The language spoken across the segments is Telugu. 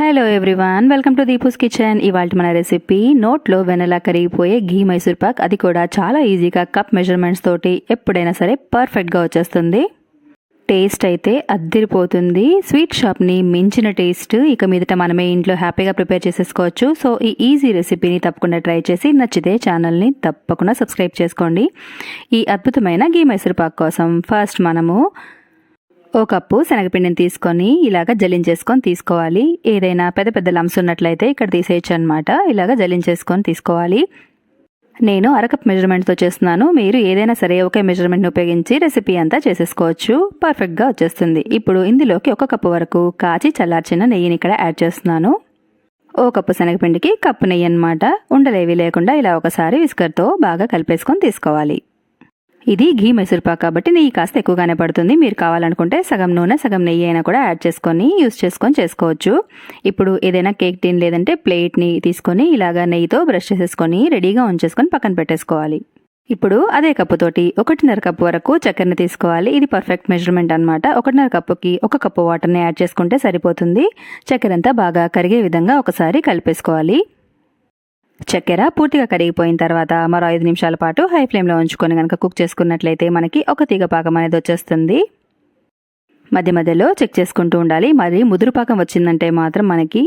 Hello everyone welcome to Deepu's kitchen ఇవాళ మన రెసిపీ నోట్లో వెనలా కరిగిపోయే ఘీ మైసూర్ పాక్. అది కూడా చాలా ఈజీగా కప్ మెజర్మెంట్స్ తోటి ఎప్పుడైనా సరే పర్ఫెక్ట్గా వచ్చేస్తుంది. టేస్ట్ అయితే అద్దిరిపోతుంది. స్వీట్ షాప్ని మించిన టేస్ట్ ఇక మీదట మనమే ఇంట్లో హ్యాపీగా ప్రిపేర్ చేసేసుకోవచ్చు. సో ఈ ఈజీ రెసిపీని తప్పకుండా ట్రై చేసి నచ్చితే ఛానల్ని తప్పకుండా సబ్స్క్రైబ్ చేసుకోండి. ఈ అద్భుతమైన గీ మైసూర్ పాక్ కోసం ఫస్ట్ మనము ఓ కప్పు శనగపిండిని తీసుకొని ఇలాగ జలించేసుకొని తీసుకోవాలి. ఏదైనా పెద్ద పెద్ద లమ్స్ ఉన్నట్లయితే ఇక్కడ తీసేయచ్చు అనమాట ఇలాగ జలించేసుకొని తీసుకోవాలి. నేను అరకప్ మెజర్మెంట్తో చేస్తున్నాను. మీరు ఏదైనా సరే ఒకే మెజర్మెంట్ని ఉపయోగించి రెసిపీ అంతా చేసేసుకోవచ్చు. పర్ఫెక్ట్గా వచ్చేస్తుంది. ఇప్పుడు ఇందులోకి ఒక కప్పు వరకు కాచి చల్లార్చిన నెయ్యిని ఇక్కడ యాడ్ చేస్తున్నాను. ఓ కప్పు శనగపిండికి కప్పు నెయ్యి అనమాట ఉండలేవి లేకుండా ఇలా ఒకసారి విస్కర్తో బాగా కలిపేసుకొని తీసుకోవాలి. ఇది ఘీ మైసూర్పాక్ కాబట్టి నెయ్యి కాస్త ఎక్కువగానే పడుతుంది. మీరు కావాలనుకుంటే సగం నూనె సగం నెయ్యి అయినా కూడా యాడ్ చేసుకొని యూస్ చేసుకొని చేసుకోవచ్చు. ఇప్పుడు ఏదైనా కేక్ టిన్ లేదంటే ప్లేట్ని తీసుకొని ఇలాగా నెయ్యితో బ్రష్ చేసేసుకొని రెడీగా ఉంచేసుకొని పక్కన పెట్టేసుకోవాలి. ఇప్పుడు అదే కప్పుతోటి ఒకటిన్నర కప్పు వరకు చక్కెరని తీసుకోవాలి. ఇది పర్ఫెక్ట్ మెజర్మెంట్ అనమాట ఒకటిన్నర కప్పుకి ఒక కప్పు వాటర్ని యాడ్ చేసుకుంటే సరిపోతుంది. చక్కెర అంతా బాగా కరిగే విధంగా ఒకసారి కలిపేసుకోవాలి. చక్కెర పూర్తిగా కరిగిపోయిన తర్వాత మరో ఐదు నిమిషాల పాటు హై ఫ్లేమ్లో ఉంచుకొని కనుక కుక్ చేసుకున్నట్లయితే మనకి ఒక తీగ పాకం అనేది వచ్చేస్తుంది. మధ్య మధ్యలో చెక్ చేసుకుంటూ ఉండాలి. మరి ముదురు పాకం వచ్చిందంటే మాత్రం మనకి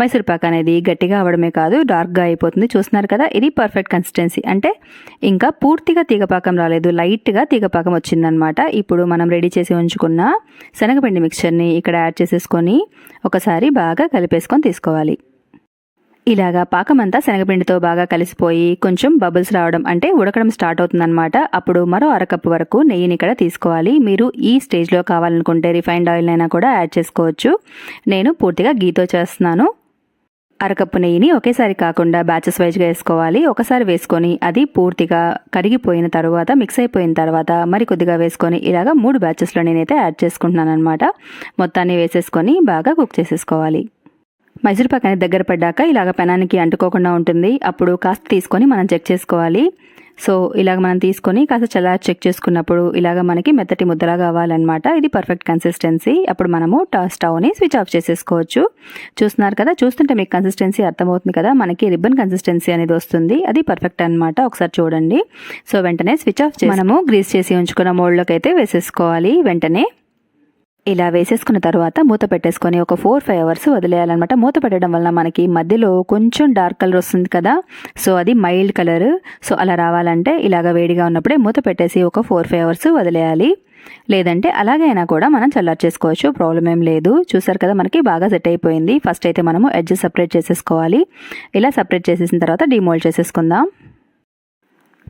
మైసూర్ పాక్ అనేది గట్టిగా అవడమే కాదు డార్క్గా అయిపోతుంది. చూస్తున్నారు కదా ఇది పర్ఫెక్ట్ కన్సిస్టెన్సీ. అంటే ఇంకా పూర్తిగా తీగపాకం రాలేదు లైట్గా తీగపాకం వచ్చిందనమాట ఇప్పుడు మనం రెడీ చేసి ఉంచుకున్న శనగపిండి మిక్చర్ని ఇక్కడ యాడ్ చేసేసుకొని ఒకసారి బాగా కలిపేసుకొని తీసుకోవాలి. ఇలాగా పాకమంతా శనగపిండితో బాగా కలిసిపోయి కొంచెం బబుల్స్ రావడం అంటే ఉడకడం స్టార్ట్ అవుతుందన్నమాట. అప్పుడు మరో అరకప్పు వరకు నెయ్యిని ఇక్కడ తీసుకోవాలి. మీరు ఈ స్టేజ్లో కావాలనుకుంటే రిఫైన్డ్ ఆయిల్ అయినా కూడా యాడ్ చేసుకోవచ్చు. నేను పూర్తిగా గీతో చేస్తున్నాను. అరకప్పు నెయ్యిని ఒకేసారి కాకుండా బ్యాచెస్ వైజ్గా వేసుకోవాలి. ఒకసారి వేసుకొని అది పూర్తిగా కరిగిపోయిన తర్వాత మిక్స్ అయిపోయిన తర్వాత మరి కొద్దిగా వేసుకొని ఇలాగ మూడు బ్యాచెస్లో నేనైతే యాడ్ చేసుకుంటున్నాను అనమాట మొత్తాన్ని వేసేసుకొని బాగా కుక్ చేసేసుకోవాలి. మైసూర్ పాక్ అనేది దగ్గర పడ్డాక ఇలాగ పెనానికి అంటుకోకుండా ఉంటుంది. అప్పుడు కాస్త తీసుకొని మనం చెక్ చేసుకోవాలి. సో ఇలాగ మనం తీసుకొని కాస్త చల్లారి చెక్ చేసుకున్నప్పుడు ఇలాగ మనకి మెత్తటి ముద్దలా కావాలన్నమాట. ఇది పర్ఫెక్ట్ కన్సిస్టెన్సీ. అప్పుడు మనము స్టవ్ని స్విచ్ ఆఫ్ చేసేసుకోవచ్చు. చూస్తున్నారు కదా? చూస్తుంటే మీకు కన్సిస్టెన్సీ అర్థమవుతుంది కదా? మనకి రిబ్బన్ కన్సిస్టెన్సీ అనేది వస్తుంది. అది పర్ఫెక్ట్ అనమాట ఒకసారి చూడండి. సో వెంటనే స్విచ్ ఆఫ్ మనము గ్రీస్ చేసి ఉంచుకున్న మోడ్లోకి అయితే వేసేసుకోవాలి. వెంటనే ఇలా వేసేసుకున్న తర్వాత మూత పెట్టేసుకొని ఒక ఫోర్ ఫైవ్ అవర్స్ వదిలేయాలన్నమాట. మూత పెట్టడం వల్ల మనకి మధ్యలో కొంచెం డార్క్ కలర్ వస్తుంది కదా. సో అది మైల్డ్ కలర్. సో అలా రావాలంటే ఇలాగ వేడిగా ఉన్నప్పుడే మూత పెట్టేసి ఒక ఫోర్ ఫైవ్ అవర్స్ వదిలేయాలి. లేదంటే అలాగైనా కూడా మనం చల్లార్ చేసుకోవచ్చు. ప్రాబ్లం ఏం లేదు. చూసారు కదా మనకి బాగా సెట్ అయిపోయింది. ఫస్ట్ అయితే మనము ఎడ్జ్ సపరేట్ చేసేసుకోవాలి. ఇలా సపరేట్ చేసేసిన తర్వాత డిమోల్డ్ చేసేసుకుందాం.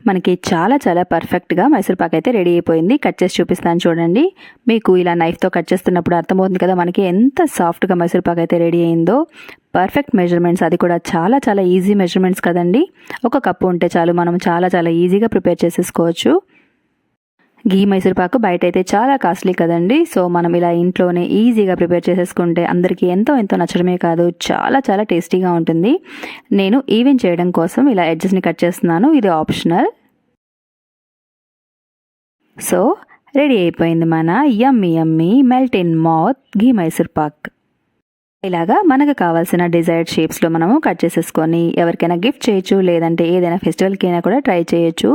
మనకి చాలా చాలా పర్ఫెక్ట్గా మైసూర్పాక్ అయితే రెడీ అయిపోయింది. కట్ చేసి చూపిస్తాను చూడండి. మీకు ఇలా నైఫ్తో కట్ చేస్తున్నప్పుడు అర్థమవుతుంది కదా మనకి ఎంత సాఫ్ట్గా మైసూర్పాక్ అయితే రెడీ అయిందో. పర్ఫెక్ట్ మెజర్మెంట్స్ అది కూడా చాలా చాలా ఈజీ మెజర్మెంట్స్ కదండి. ఒక కప్పు ఉంటే చాలు మనం చాలా చాలా ఈజీగా ప్రిపేర్ చేసేసుకోవచ్చు. ఘీ మైసూర్పాకు బయట అయితే చాలా కాస్ట్లీ కదండి. సో మనం ఇలా ఇంట్లోనే ఈజీగా ప్రిపేర్ చేసేసుకుంటే అందరికీ ఎంతో ఎంతో నచ్చడమే కాదు. చాలా చాలా టేస్టీగా ఉంటుంది. నేను ఈవెన్ చేయడం కోసం ఇలా ఎడ్జెస్ని కట్ చేస్తున్నాను. ఇది ఆప్షనల్ సో రెడీ అయిపోయింది మన yummy yummy melt in mouth ghee Mysore pak ఇలాగా మనకు కావాల్సిన డిజైర్డ్ షేప్స్లో మనము కట్ చేసేసుకొని ఎవరికైనా గిఫ్ట్ చేయొచ్చు లేదంటే ఏదైనా ఫెస్టివల్కి అయినా కూడా ట్రై చేయొచ్చు.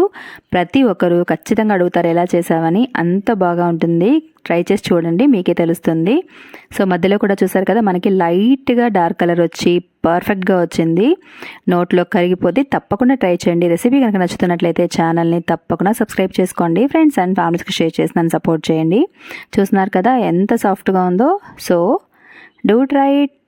ప్రతి ఒక్కరు ఖచ్చితంగా అడుగుతారు ఎలా చేసావని అంత బాగా ఉంటుంది. ట్రై చేసి చూడండి మీకే తెలుస్తుంది. సో మధ్యలో కూడా చూసారు కదా మనకి లైట్గా డార్క్ కలర్ వచ్చి పర్ఫెక్ట్గా వచ్చింది. నోట్లో కరిగిపోతే తప్పకుండా ట్రై చేయండి. రెసిపీ కనుక నచ్చుతున్నట్లయితే ఛానల్ని తప్పకుండా సబ్స్క్రైబ్ చేసుకోండి. ఫ్రెండ్స్ అండ్ ఫ్యామిలీస్కి షేర్ చేసి నన్ను సపోర్ట్ చేయండి. చూస్తున్నారు కదా ఎంత సాఫ్ట్గా ఉందో. So Do try it.